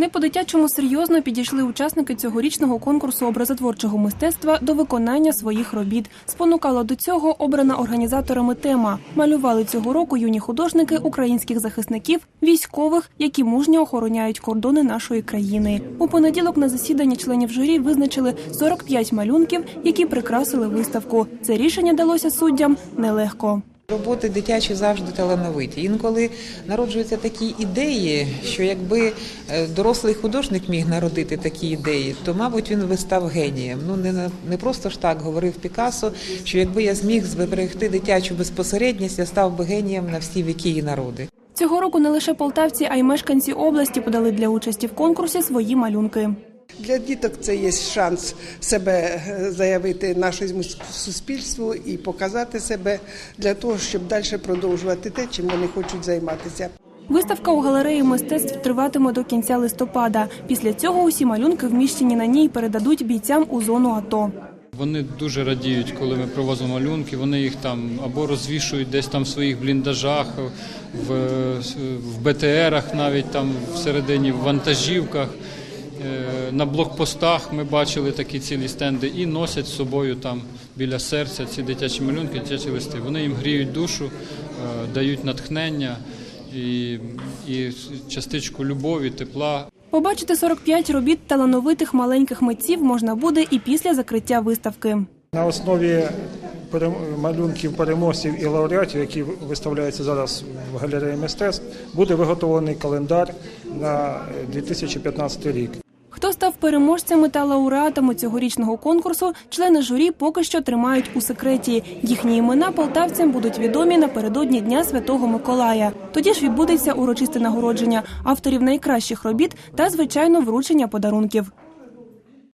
Не по-дитячому серйозно підійшли учасники цьогорічного конкурсу образотворчого мистецтва до виконання своїх робіт. Спонукала до цього обрана організаторами тема. Малювали цього року юні художники українських захисників, військових, які мужньо охороняють кордони нашої країни. У понеділок на засіданні членів журі визначили 45 малюнків, які прикрасили виставку. Це рішення далося суддям нелегко. Роботи дитячі завжди талановиті. Інколи народжуються такі ідеї, що якби е, дорослий художник міг народити такі ідеї, то, мабуть, він би став генієм. Ну не не просто ж так говорив Пікассо, що якби я зміг зберегти дитячу безпосередність, я став би генієм на всі віки і народи. Цього року не лише полтавці, а й мешканці області подали для участі в конкурсі свої малюнки. Для діток це є шанс себе е, заявити нашому суспільству і показати себе для того, щоб далі продовжувати те, чим вони хочуть займатися. Виставка у галереї мистецтв триватиме до кінця листопада. Після цього усі малюнки, вміщені на ній, передадуть бійцям у зону АТО. Вони дуже радіють, коли ми привозимо малюнки. Вони їх там або розвішують десь там в своїх бліндажах, в, в БТРах, навіть там всередині в вантажівках. Е, На блокпостах ми бачили такі цілі стенди і носять з собою там біля серця ці дитячі малюнки, дитячі листи. Вони їм гріють душу, е, дають натхнення і, і частичку любові, тепла. Побачити 45 робіт талановитих маленьких митців можна буде і після закриття виставки. На основі малюнків переможців і лауреатів, які виставляються зараз в галереї мистецтв, буде виготовлений календар на 2015 рік. Хто став переможцями та лауреатами цьогорічного конкурсу, члени журі поки що тримають у секреті. Їхні імена полтавцям будуть відомі напередодні Дня Святого Миколая. Тоді ж відбудеться урочисте нагородження авторів найкращих робіт та, звичайно, вручення подарунків.